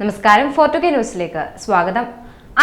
നമസ്കാരം ഫോർട്ടുഗെ ന്യൂസിലേക്ക് സ്വാഗതം.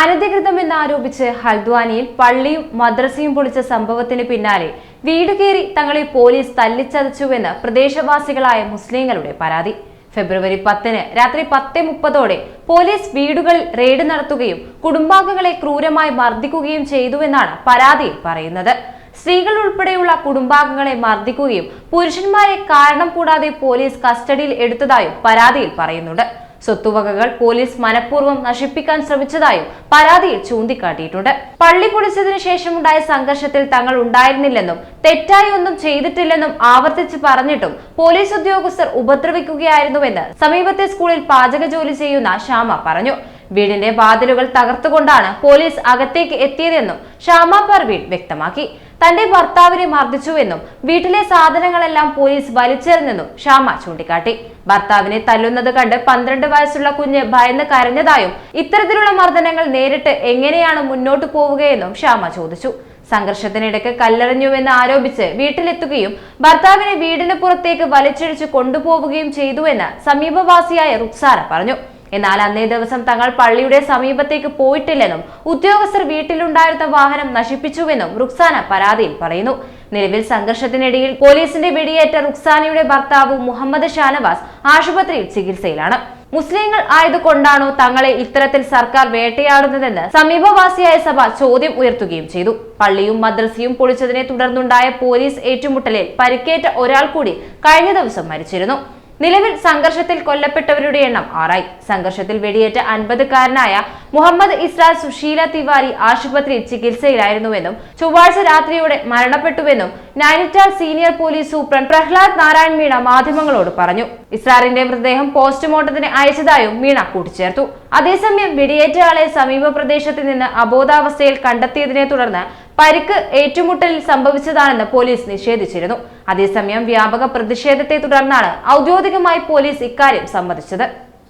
അനധികൃതം എന്നാരോപിച്ച് ഹൽദ്വാനിയിൽ പള്ളിയും മദ്രസയും പൊളിച്ച സംഭവത്തിന് പിന്നാലെ വീട് കയറി തങ്ങളെ പോലീസ് തല്ലിച്ചതച്ചുവെന്ന് പ്രദേശവാസികളായ മുസ്ലിങ്ങളുടെ പരാതി. ഫെബ്രുവരി പത്തിന് രാത്രി പത്ത് മുപ്പതോടെ പോലീസ് വീടുകളിൽ റെയ്ഡ് നടത്തുകയും കുടുംബാംഗങ്ങളെ ക്രൂരമായി മർദ്ദിക്കുകയും ചെയ്തുവെന്നാണ് പരാതിയിൽ പറയുന്നത്. സ്ത്രീകൾ ഉൾപ്പെടെയുള്ള കുടുംബാംഗങ്ങളെ മർദ്ദിക്കുകയും പുരുഷന്മാരെ കാരണം കൂടാതെ പോലീസ് കസ്റ്റഡിയിൽ എടുത്തതായും പരാതിയിൽ പറയുന്നുണ്ട്. സ്വത്തുവകകൾ പോലീസ് മനഃപൂർവം നശിപ്പിക്കാൻ ശ്രമിച്ചതായും പരാതിയിൽ ചൂണ്ടിക്കാട്ടിയിട്ടുണ്ട്. പള്ളി പൊളിച്ചതിനു ശേഷമുണ്ടായ സംഘർഷത്തിൽ തങ്ങൾ ഉണ്ടായിരുന്നില്ലെന്നും തെറ്റായി ഒന്നും ചെയ്തിട്ടില്ലെന്നും ആവർത്തിച്ച് പറഞ്ഞിട്ടും പോലീസ് ഉദ്യോഗസ്ഥർ ഉപദ്രവിക്കുകയായിരുന്നുവെന്ന് സമീപത്തെ സ്കൂളിൽ പാചക ജോലി ചെയ്യുന്ന ശ്യാമ പറഞ്ഞു. വീടിന്റെ വാതിലുകൾ തകർത്തുകൊണ്ടാണ് പോലീസ് അകത്തേക്ക് എത്തിയതെന്നും ഷാമ പർവീൺ വ്യക്തമാക്കി. തന്റെ ഭർത്താവിനെ മർദ്ദിച്ചുവെന്നും വീട്ടിലെ സാധനങ്ങളെല്ലാം പോലീസ് വലിച്ചെറിഞ്ഞെന്നും ഷാമ ചൂണ്ടിക്കാട്ടി. ഭർത്താവിനെ തല്ലുന്നത് കണ്ട് പന്ത്രണ്ട് വയസ്സുള്ള കുഞ്ഞ് ഭയന്ന് കരഞ്ഞതായും ഇത്തരത്തിലുള്ള മർദ്ദനങ്ങൾ നേരിട്ട് എങ്ങനെയാണ് മുന്നോട്ടു പോവുകയെന്നും ഷാമ ചോദിച്ചു. സംഘർഷത്തിനിടയ്ക്ക് കല്ലെറിഞ്ഞുവെന്ന് ആരോപിച്ച് വീട്ടിലെത്തുകയും ഭർത്താവിനെ വീടിന് പുറത്തേക്ക് വലിച്ചിഴിച്ച് കൊണ്ടുപോവുകയും ചെയ്തുവെന്ന് സമീപവാസിയായ റുക്സാര പറഞ്ഞു. എന്നാൽ അന്നേ ദിവസം തങ്ങൾ പള്ളിയുടെ സമീപത്തേക്ക് പോയിട്ടില്ലെന്നും ഉദ്യോഗസ്ഥർ വീട്ടിലുണ്ടായിരുന്ന വാഹനം നശിപ്പിച്ചുവെന്നും റുക്സാന പരാതിയിൽ പറയുന്നു. നിലവിൽ സംഘർഷത്തിനിടയിൽ പോലീസിന്റെ വെടിയേറ്റ റുക്സാനയുടെ ഭർത്താവ് മുഹമ്മദ് ഷാനവാസ് ആശുപത്രിയിൽ ചികിത്സയിലാണ്. മുസ്ലിങ്ങൾ ആയതുകൊണ്ടാണോ തങ്ങളെ ഇത്തരത്തിൽ സർക്കാർ വേട്ടയാടുന്നതെന്ന് സമീപവാസിയായ സഭ ചോദ്യം ഉയർത്തുകയും ചെയ്തു. പള്ളിയും മദ്രസയും പൊളിച്ചതിനെ തുടർന്നുണ്ടായ പോലീസ് ഏറ്റുമുട്ടലിൽ പരിക്കേറ്റ ഒരാൾ കൂടി കഴിഞ്ഞ ദിവസം മരിച്ചിരുന്നു. നിലവിൽ സംഘർഷത്തിൽ കൊല്ലപ്പെട്ടവരുടെ എണ്ണം ആറായി. സംഘർഷത്തിൽ വെടിയേറ്റ അൻപതുകാരനായ മുഹമ്മദ് ഇസ്രാൽ സുശീല തിവാരി ആശുപത്രിയിൽ ചികിത്സയിലായിരുന്നുവെന്നും ചൊവ്വാഴ്ച രാത്രിയോടെ മരണപ്പെട്ടുവെന്നും Nainital senior police superintendent Prahlad Narayan Meena മാധ്യമങ്ങളോട് പറഞ്ഞു. ഇസ്രാറിന്റെ മൃതദേഹം പോസ്റ്റ്മോർട്ടത്തിന് അയച്ചതായും മീണ കൂട്ടിച്ചേർത്തു. അതേസമയം വെടിയേറ്റ ആളെ സമീപ പ്രദേശത്ത് നിന്ന് അബോധാവസ്ഥയിൽ കണ്ടെത്തിയതിനെ തുടർന്ന് പരിക്ക് ഏറ്റുമുട്ടലിൽ സംഭവിച്ചതാണെന്ന് പോലീസ് നിഷേധിച്ചിരുന്നു. അതേസമയം വ്യാപക പ്രതിഷേധത്തെ തുടർന്നാണ് ഔദ്യോഗികമായി പോലീസ് ഇക്കാര്യം സമ്മതിച്ചത്.